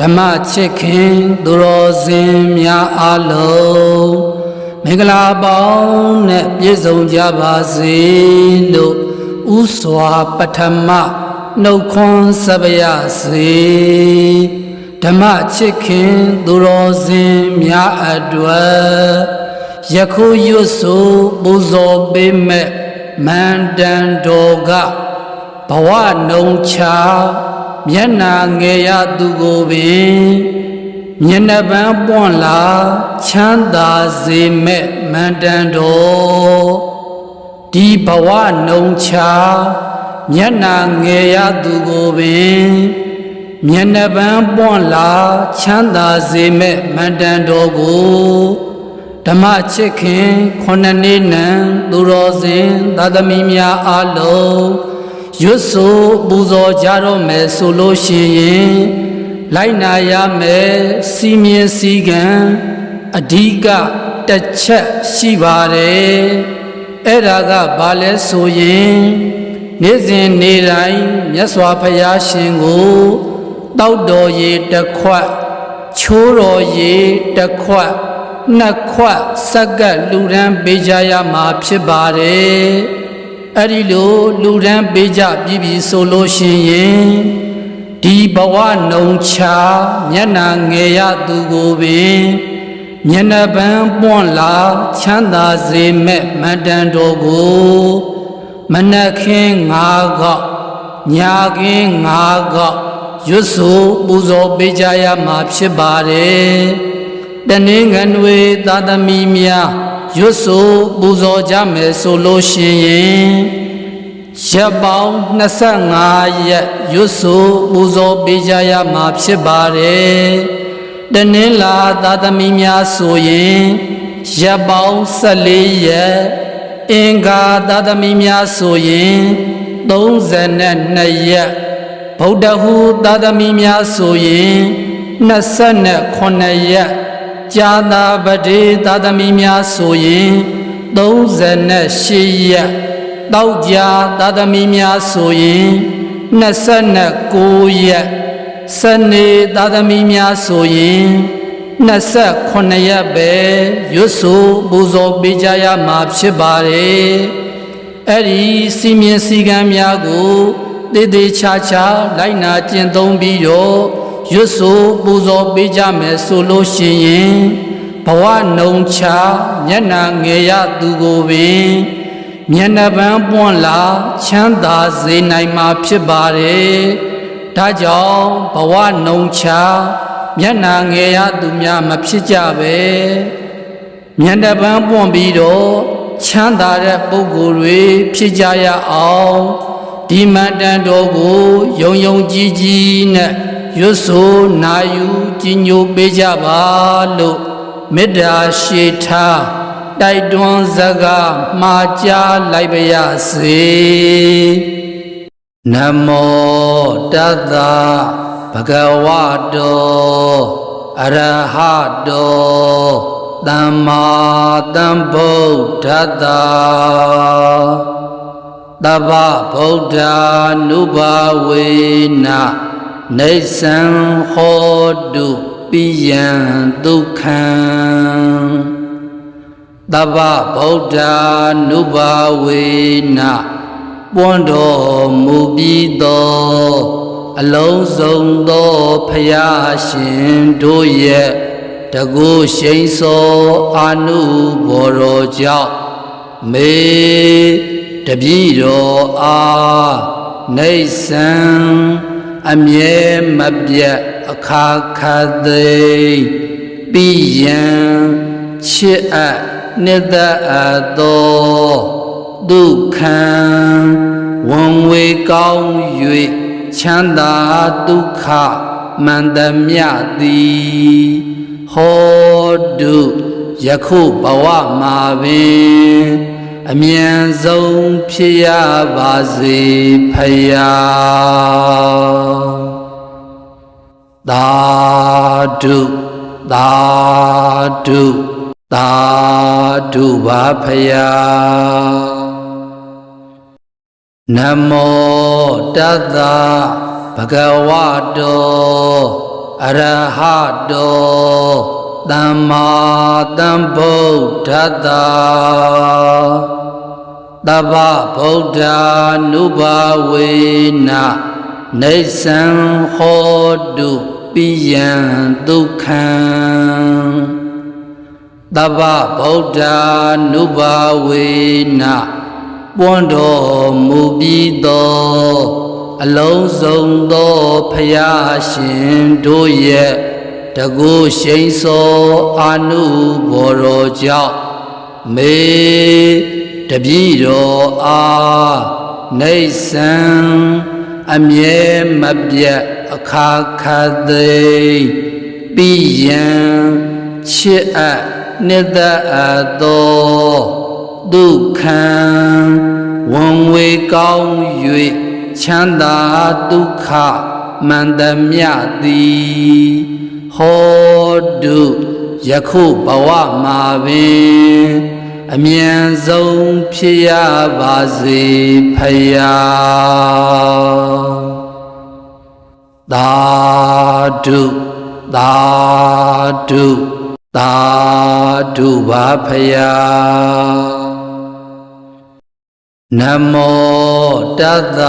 ဓမ္မချစ်ခင်သူတော်စင်များအားလုံးမင်္ဂလာပေါင်းနဲ့ပြည့်စုံကြပါစေလို့ဥစွာပထမနှုတ်ခွန်းစပယစေဓမ္မချစ်ခင်သူတော်စင်များအတွက်ယခုရွတ်ဆိုပူဇော်ပေးမဲ့မန္တန်တော်ကဘဝနှုံချ မျက်နာငယ်ရသူကိုပင်မျက်နှာပန်းပွန့်လာချမ်းသာစေမဲ့မန္တန်တော်ဒီဘဝနှုံချမျက်နာငယ်ရသူကိုပင်မျက်နှာပန်းပွန့်လာချမ်းသာစေမဲ့မန္တန်တော်ကိုဓမ္မချစ်ခင်ခုနှစ်နှစ်နံသူတော်စင်သာသမီများအားလုံး ရွတ်ဆိုပူဇော်ကြတော့မယ်ဆိုလို့ရှိရင်လိုက်နာရမယ်စီမင်းစည်းကံအဓိကတစ်ချက်ရှိပါတယ်အဲ့ဒါကဘာလဲဆိုရင်နေ့စဉ်နေ့တိုင်းမြတ်စွာဘုရားရှင်ကိုတောက်တော်ရည်တစ်ခွက်ချိုးတော်ရည်တစ်ခွက်နှစ်ခွက်စက္ကပ်လူရန်ပေးကြရမှာဖြစ်ပါတယ် အဲ့ဒီလိုလူရန်ပေးကြပြီးပြီဆိုလို့ရှိရင်ဒီဘဝနှုံချမျက်နာငယ်ရသူကိုပင်မျက်နှာပန်းပွန့်လာချမ်းသာစေမဲ့မန္တန်တော်ကိုမနက်ခင်း၅ခေါက်ညာခင်း၅ခေါက်ရွတ်ဆိုပူဇော်ပေးကြရမှာဖြစ်ပါတယ်တနင်္ဂနွေသာသမီများ ရွတ်ဆိုပူဇော်ကြမယ်ဆိုလို့ရှိရင်ရက်ပေါင်း25ရက်ရွတ်ဆိုပူဇော်ပေးကြရမှာဖြစ်ပါတယ်တနင်္လာသာသမီများဆိုရင်ရက်ပေါင်း14ရက်အင်္ဂါသာသမီများဆိုရင်32ရက်ဗုဒ္ဓဟူသာသမီများဆိုရင်29ရက် ကြာသာပတိသာသမီများဆိုရင်38ရက်တောက်ကြာသာသမီများဆိုရင်29ရက်စနေသာသမီများဆိုရင်28ရက်ပဲရွတ်ဆိုပူဇော်ပေးကြရမှာဖြစ်ပါတယ်အဲ့ဒီစီမင်းစည်းကမ်းများကိုတည်တည်ချာချာလိုက်နာကျင့်သုံးပြီးတော့ ရွတ်ဆိုပူဇော်ပေးကြမယ်ဆိုလို့ရှိရင်ဘဝနှုံချမျက်နာငယ်ရသူကိုပင်မျက်နှာပန်းပွန့်လာချမ်းသာစေနိုင်မှာဖြစ်ပါတယ်ဒါကြောင့်ဘဝနှုံချမျက်နာငယ်ရသူများမဖြစ်ကြပဲမျက်နှာပန်းပွန့်ပြီးတော့ချမ်းသာတဲ့ပုဂ္ဂိုလ်တွေဖြစ်ကြရအောင်ဒီမန္တန်တော်ကိုယုံယုံကြည်ကြည်နဲ့ ရွတ်ဆိုနာယူကြီးညိုပေးကြပါလို့မေတ္တာရှိထားတိုက်တွန်းစကားမှာကြားလိုက်ပါရစေနမောတတ္တဗဂဝတောအရဟတောသမ္မာသမ္ဗုဒ္ဓတ္တတဗ္ဗဗုဒ္ဓ ानु ဘာဝေန နေသံဟောတုပိယံဒုက္ခံတဗ္ဗဗုဒ္ဓ ानु ဘာဝေနပွန်းတော်မူပြီးသောအလုံးစုံသောဖယားရှင်တို့ရဲ့တကုရှိန်စောအာနုဘော်တော်ကြောင့်မေတပည့်တော်အားနေဆံ အမြဲမပြတ်အခါခါသိပြီးရန်ချစ်အပ်နှစ်သက်အပ်သောဒုက္ခံဝန်ဝေကောင်း၍ချမ်းသာဒုက္ခမန္တမြသည်ဟောတုယခုဘဝမှာပင် အမြန်ဆုံးဖြစ်ရပါစေဖယားသာဓုသာဓုသာဓုပါဖယားနမောတတ္တဗဂဝတောအရဟတောသမ္မာသမ္ဗုဒ္ဓတ္တ တဗ္ဗဗုဒ္ဓ ानु ဘာဝေနနေသံဟောတုပိယံဒုက္ခံတဗ္ဗဗုဒ္ဓ ानु ဘာဝေနပွန်းတော်မူပြီးသောအလုံးစုံသောဖယားရှင်တို့ရဲ့တကုရှိန်စောအာနုဘော်တော်ကြောင့်မေ တပည့်တော်အားနေဆံအမြဲမပြတ်အခါခါသိပြီးယံချစ်အပ်နှစ်သက်အပ်သောဒုက္ခံဝန်ဝေကောင်း၍ချမ်းသာဒုက္ခမန္တမြသည်ဟောတုယခုဘဝမှာပင် အမြန်ဆုံးဖြစ်ရပါစေဖယားသာဓုသာဓုသာဓုပါဖယားနမောတသ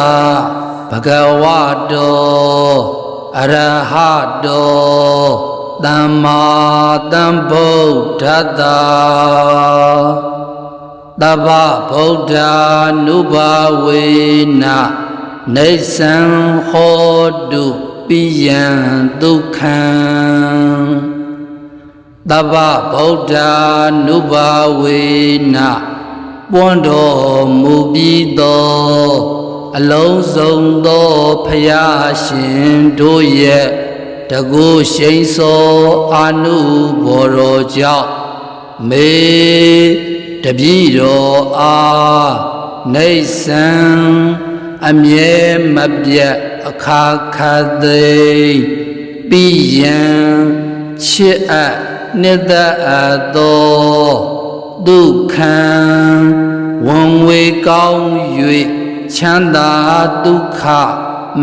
ဗဂဝတောအရဟတောသမ္မာသမ္ဗုဒ္ဓတ္တ တဗ္ဗဗုဒ္ဓ ानु ဘာဝေနနေသံဟောတုပိယံဒုက္ခံတဗ္ဗဗုဒ္ဓ ानु ဘာဝေနပွန်းတော်မူပြီးသောအလုံးစုံသောဖယားရှင်တို့ရဲ့တကုရှိန်စောအာနုဘော်တော်ကြောင့် မေတပည့်တော်အားနေဆံအမြဲမပြတ်အခါခါသိပြီးယံချစ်အပ်နှစ်သက်အပ်သောဒုက္ခံဝန်ဝေကောင်း၍ချမ်းသာဒုက္ခ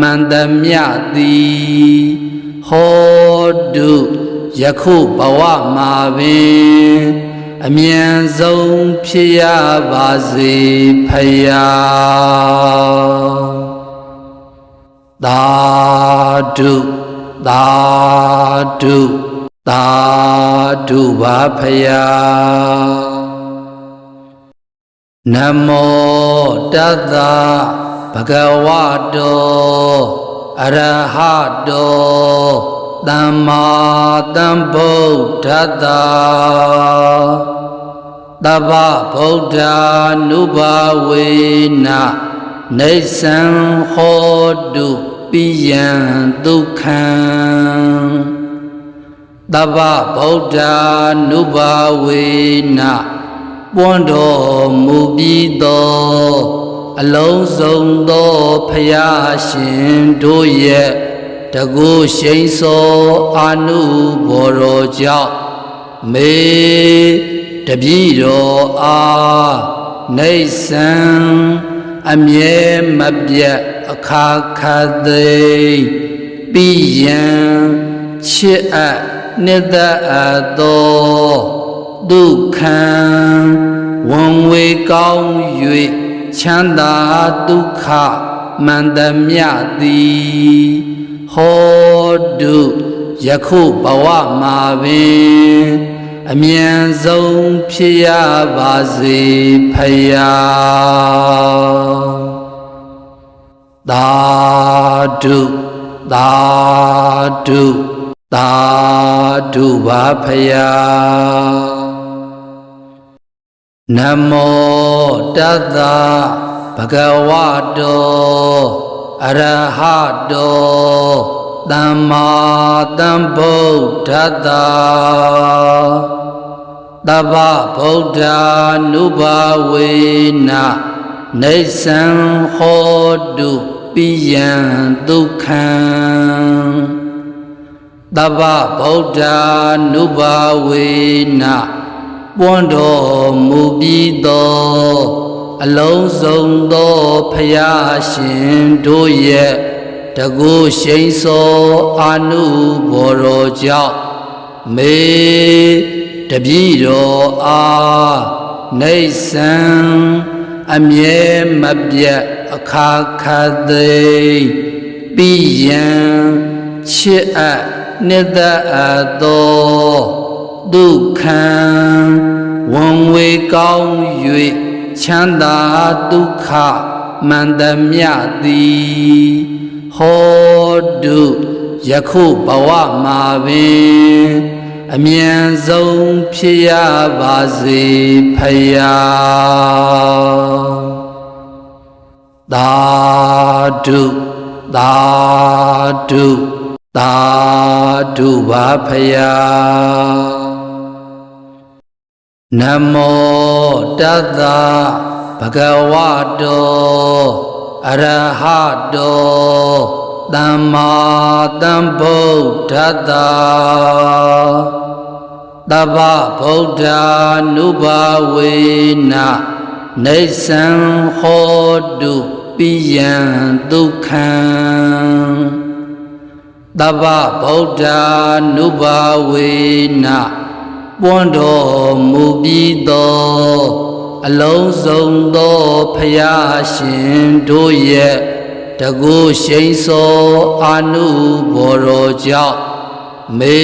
မန္တမြသည်ဟောတု ယခုဘဝမှာပင်အမြန်ဆုံးဖြစ်ရပါစေဖယားသာဓုသာဓုသာဓုပါဖယားနမောတသဗဂဝတောအရဟတော သမ္မာသမ္ဗုဒ္ဓတ္တတဗ္ဗဗုဒ္ဓ ानु ဘာဝေနနေသံဟောတုပိယံဒုက္ခံတဗ္ဗဗုဒ္ဓ ानु ဘာဝေနပွန်းတော်မူပြီးသောအလုံးစုံသောဖယားရှင်တို့ရဲ့ တကုရှိန်စောအာနုဘော်တော်ကြောင့်မေတပည့်တော်အားနေဆံအမြဲမပြတ်အခါခါသိပြီးယံချစ်အပ်နှစ်သက်အပ်သောဒုက္ခံဝန်ဝေကောင်း၍ချမ်းသာဒုက္ခမန္တမြသည် ဟောတုယခုဘဝမှာပင်အမြန်ဆုံးဖြစ်ရပါစေဖယားသာဓုသာဓုသာဓုပါဖယားနမောတသဗဂဝတော အရဟတောသမ္မာသမ္ဗုဒ္ဓတ္တတဗ္ဗဗုဒ္ဓ ानु ဘာဝေနနေသံဟောတုပိယံဒုက္ခံတဗ္ဗဗုဒ္ဓ ानु ဘာဝေနပွန်းတော်မူပြီးသော အလုံးစုံသောဖယားရှင်တို့ရဲ့တတကုရှိန်စောအာနုဘောရောကြောင့်မေတပည့်တော်အားနေဆံအမြဲမပြတ်အခါခတ်သိပြီးရန်ချစ်အပ်နှစ်သက်အပ်သောဒုက္ခံဝန်ဝေကောင်း၍ ချမ်းသာဒုက္ခမန္တမြသည်ဟောတုယခုဘဝမှာပင်အမြန်ဆုံးဖြစ်ရပါစေဖယားသာဓုသာဓုသာဓုပါဖယားနမော တတ္တဗဂဝတောအရဟတောသမ္မာသမ္ဗုဒ္ဓတ္တတဗ္ဗဗုဒ္ဓ ानु ဘာဝေနနေသံဟောတုပိယံဒုက္ခံတဗ္ဗဗုဒ္ဓ ानु ဘာဝေနပွန်းတော်မူပြီးသော အလုံးစုံသောဖယားရှင်တို့ရဲ့တကုရှိန်စောအာနုဘော်တော်ကြောင့်မေ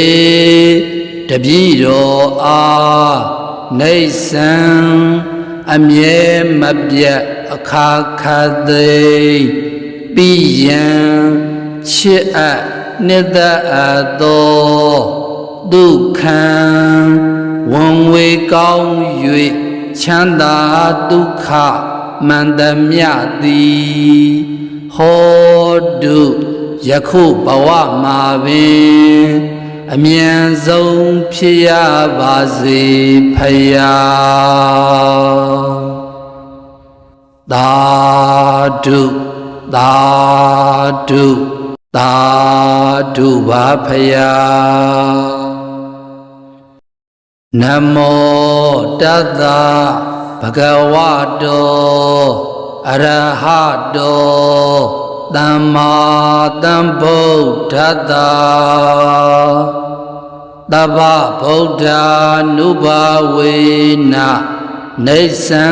တပည့်တော်အားနေဆံအမြဲမပြတ်အခါခတ်သိပြီးရန်ချစ်အပ်နှစ်သက်အပ်သောဒုက္ခံဝန်ဝေကောင်း၍ ချမ်းသာဒုက္ခမန္တမြသည်ဟောတုယခုဘဝမှာပင်အမြန်ဆုံးဖြစ်ရပါစေဖယားသာဓုသာဓုသာဓုပါဖယားနမော တတ္တဗဂဝတောအရဟတောသမ္မာသမ္ဗုဒ္ဓတ္တတဗ္ဗဗုဒ္ဓ ानु ဘာဝေနနေသံ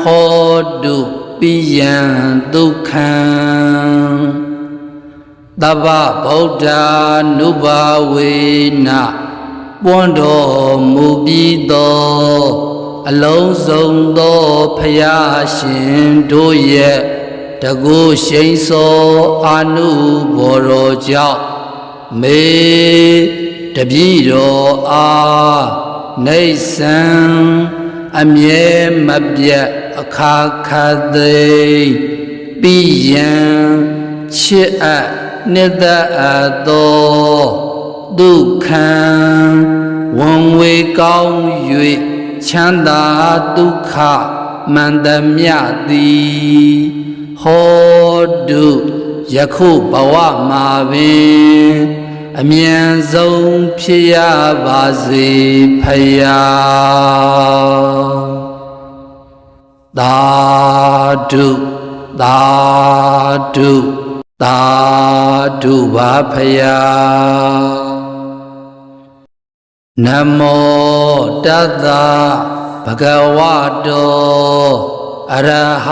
ဟောတုပိယံဒုက္ခံတဗ္ဗဗုဒ္ဓ ानु ဘာဝေန ပွန်းတော်မူပြီးသောအလုံးစုံသောဖယားရှင်တို့ရဲ့တကုရှိန်စောအာနုဘော်တော်ကြောင့်မေတပည့်တော်အားနေဆံအမြဲမပြတ်အခါခတ်သိပြီးရန်ချစ်အပ်နှစ်သက်အပ်သော ဒုက္ခံဝန်ဝေကောင်း၍ချမ်းသာဒုက္ခမန္တမြသည်ဟောတုယခုဘဝမှာပင်အမြန်ဆုံးဖြစ်ရပါစေဖယားသာဓုသာဓုသာဓုပါဖယား နမောတတ္တဗဂဝတောအရဟ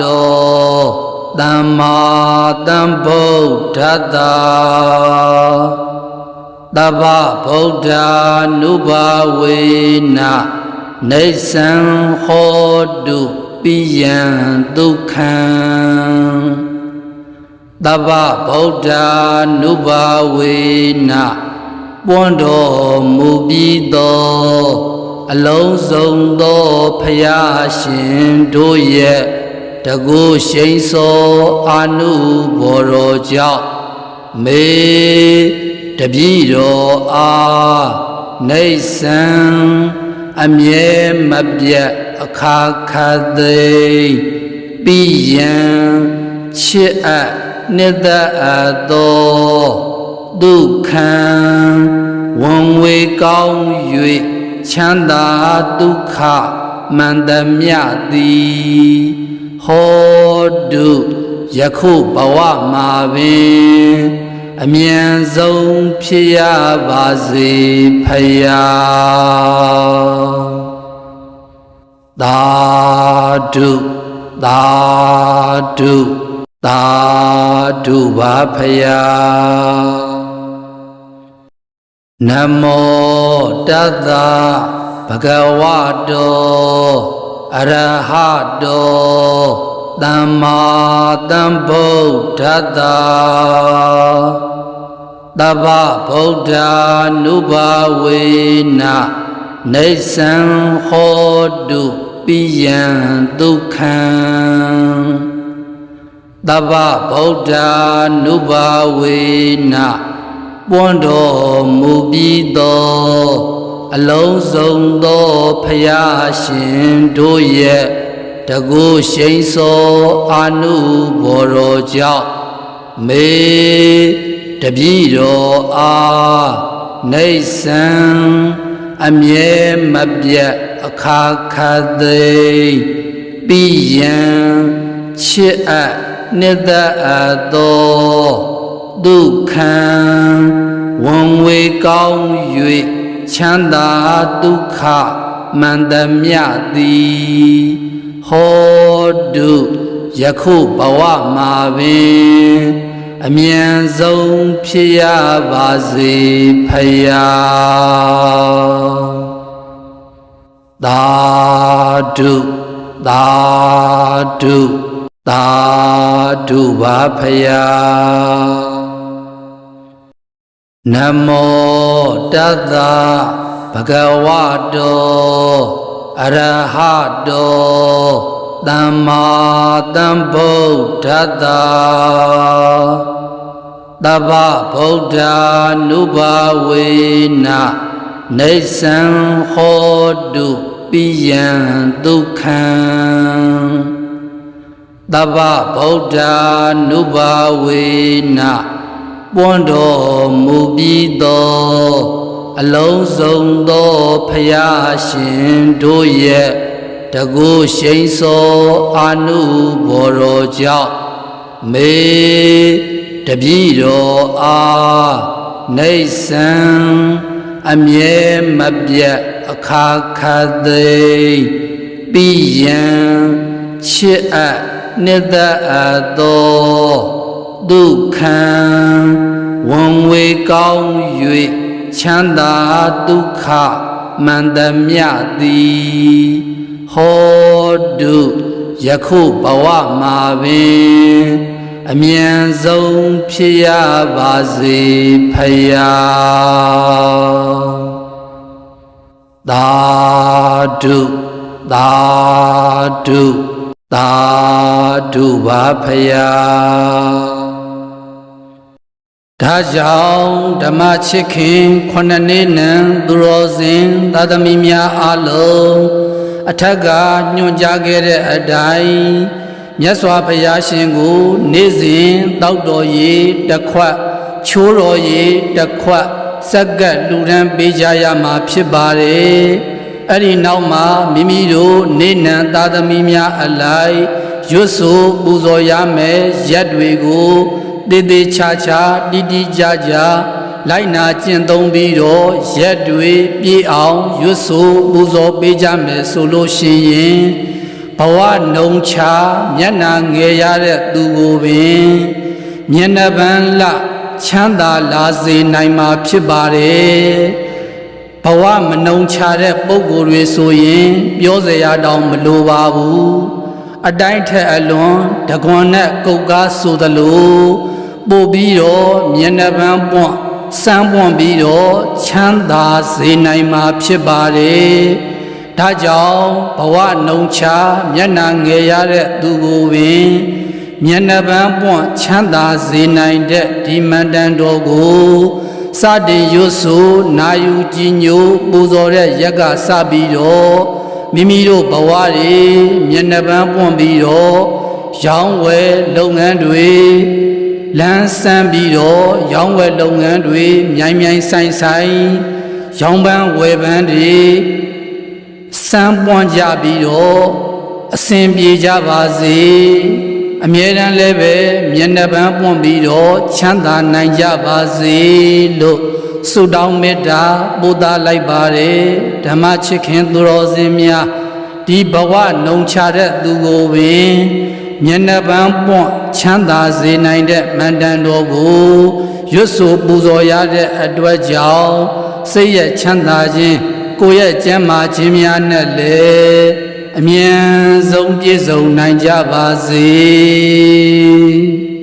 တောသမ္မာသမ္ဗုဒ္ဓတ္တတဗ္ဗဗုဒ္ဓ ानु ဘာဝေနနေသံဟောတုပိယံဒုက္ခံတဗ္ဗဗုဒ္ဓ ानु ဘာဝေန ပွန်းတော်မူပြီးသောအလုံးစုံသောဖယားရှင်တို့ရဲ့တကုရှိန်စောအာနုဘော်တော်ကြောင့်မေတပည့်တော်အားနေဆံအမြဲမပြတ်အခါခတ်သိပြီးရန်ချစ်အပ်နှစ်သက်အပ်သော ဒုက္ခံဝန်ဝေကောင်း၍ချမ်းသာဒုက္ခမန္တမြသည်ဟောတုယယခုဘဝမှာပင်အမြန်ဆုံးဖြစ်ရပါစေဖယားသာဓုသာဓုသာဓုပါဖယား နမောတတ္တဗဂဝတောအရဟတောသမ္မာသမ္ဗုဒ္ဓတ္တတဗ္ဗဗုဒ္ဓ ानु ဘာဝေနနေသံဟောတုပိယံဒုက္ခံတဗ္ဗဗုဒ္ဓ ानु ဘာဝေန ပွန်းတော်မူပြီးသောအလုံးစုံသောဖယားရှင်တို့ရဲ့တကုရှိန်စောအာနုဘော်တော်ကြောင့်မေတပည့်တော်အားနေဆံအမြဲမပြတ်အခါခါသိပြီးရန်ချစ်အပ်နှစ်သက်အပ်သော ဒုက္ခံဝန်ဝေကောင်း၍ချမ်းသာဒုက္ခမန္တမြသည်ဟောတုယခုဘဝမှာပင်အမြန်ဆုံးဖြစ်ရပါစေဖယားသာဓုသာဓုသာဓုပါဖယား နမောတတ္တဗဂဝတောအရဟတောသမ္မာသမ္ဗုဒ္ဓတ္တတဗ္ဗဗုဒ္ဓ ानु ဘာဝေနနေသံဟောတုပိယံဒုက္ခံတဗ္ဗဗုဒ္ဓ ानु ဘာဝေန ပွန်းတော်မူပြီးသောအလုံးစုံသောဖယားရှင်တို့ရဲ့တကုရှိန်စောအာနုဘော်တော်ကြောင့်မေတပည့်တော်အားနေဆံအမြဲမပြတ်အခါခါသိပြီးရန်ချစ်အပ်နှစ်သက်အပ်သော ဒုက္ခံဝန်ဝေကောင်း၍ချမ်းသာဒုက္ခမန္တမြသည်ဟောတုယခုဘဝမှာပင်အမြန်ဆုံးဖြစ်ရပါစေဖယားသာဓုသာဓုသာဓုပါဖယား ဒါကြောင့်ဓမ္မချစ်ခင်ခုနှစ်နှစ်နံသူတော်စင်သာသမီများအလုံးအထက်ကညွှန်ကြားခဲ့တဲ့အတိုင်းမြတ်စွာဘုရားရှင်ကို နေ့စဉ်တောက်တော်ရည်တစ်ခွက်ချိုးတော်ရည်တစ်ခွက်စက္ကပ်လူရန်ပေးကြရမှာဖြစ်ပါတယ်အဲ့ဒီနောက်မှာမိမိတို့နေနံသာသမီများအလိုက်ရွတ်ဆိုပူဇော်ရမယ်ရက်တွေကို တေသေးချာချာတိတိကြကြလိုက်နာကျင့်သုံးပြီးတော့ရက်တွေပြေအောင်ရွတ်ဆိုပူဇော်ပေးကြမယ်ဆိုလို့ရှိရင်ဘဝနှုံချမျက်နာငယ်ရတဲ့သူကိုပင်မျက်နှာပန်းလချမ်းသာလာစေနိုင်မှာဖြစ်ပါတယ်ဘဝမနှုံချတဲ့ပုံကိုယ်တွေဆိုရင် ပြောစရာတောင်မလိုပါဘူးအတိုင်းထက်အလွန်တကွန်နဲ့ကုတ်ကားဆိုသလို ပို့ပြီးတော့မျက်နှာပန်းပွန့်စမ်းပွန့်ပြီးတော့ချမ်းသာစေနိုင်မှာဖြစ်ပါတယ်။ဒါကြောင့်ဘဝနှုံချမျက်နှာငယ်ရတဲ့သူကိုပင်မျက်နှာပန်းပွန့်ချမ်းသာစေနိုင်တဲ့ဒီမန္တန်တော်ကိုစတင်ရွတ်ဆိုနာယူကြည်ညိုပူဇော်တဲ့ရက်ကစပြီးတော့မိမိတို့ဘဝတွေမျက်နှာပန်းပွန့်ပြီးတော့ရောင်းဝယ်လုပ်ငန်းတွေ လမ်းဆန်းပြီးတော့ရောင်းဝယ်လုပ်ငန်းတွေမြိုင်မြိုင်ဆိုင်ဆိုင်ရောင်းပန်းဝယ်ပန်းတွေစမ်းပွားကြပြီးတော့အစဉ်ပြေကြပါစေအမြဲတမ်းလည်းပဲမျက်နှာပန်းပွင့်ပြီးတော့ချမ်းသာနိုင်ကြပါစေလို့ဆုတောင်းမေတ္တာပို့သလိုက်ပါတယ်ဓမ္မချစ်ခင်သူတော်စင်များဒီဘဝနှုံချတဲ့သူကိုပင် မျက်နှာပန်းပွင့်ချမ်းသာစေနိုင်တဲ့မန္တန်တော်ကိုရွတ်ဆိုပူဇော်ရတဲ့အတွက်ကြောင့်စိတ်ရဲ့ချမ်းသာခြင်းကိုယ့်ရဲ့ကျမ်းမာခြင်းများနဲ့လည်းအမြဲဆုံးပြည့်စုံနိုင်ကြပါစေ